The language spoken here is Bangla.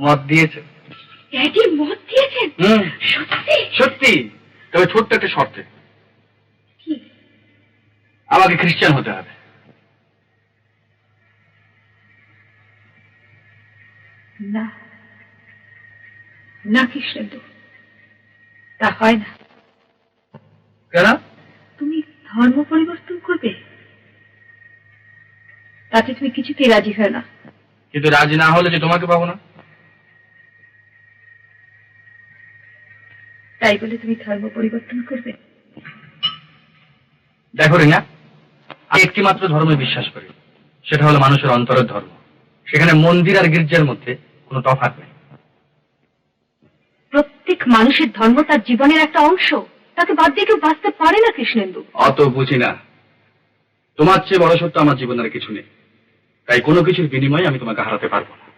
মত দিয়েছে। ড্যাডি মত দিয়েছেন? হুম। সত্যি? সত্যি। তবে ছোট্ট একটা শর্তে। আমাকে খ্রিস্টান হতে হবে। না। না কৃষ্ণেন্দু তা হয় না। কেন? তুমি ধর্ম পরিবর্তন করবে। তাতে তুমি কিছুতেই রাজি হয় না। কিন্তু রাজি না হলে যে তোমাকে পাবো না। তাই বলে তুমি ধর্ম পরিবর্তন করবে? দেখো রিনা আমি একটি মাত্র ধর্মে বিশ্বাস করি। সেটা হলো মানুষের অন্তরের ধর্ম। সেখানে মন্দির আর গির্জার মধ্যে কোনো তফাৎ নেই। প্রত্যেক মানুষের ধর্ম তার জীবনের একটা অংশ। তাকে বাদ দিয়ে কেউ বাঁচতে পারে না কৃষ্ণেন্দু। অত বুঝি না। তোমার চেয়ে বড় সত্য আমার জীবনের কিছু নেই। তাই কোনো কিছুর বিনিময়ে আমি তোমাকে হারাতে পারব না।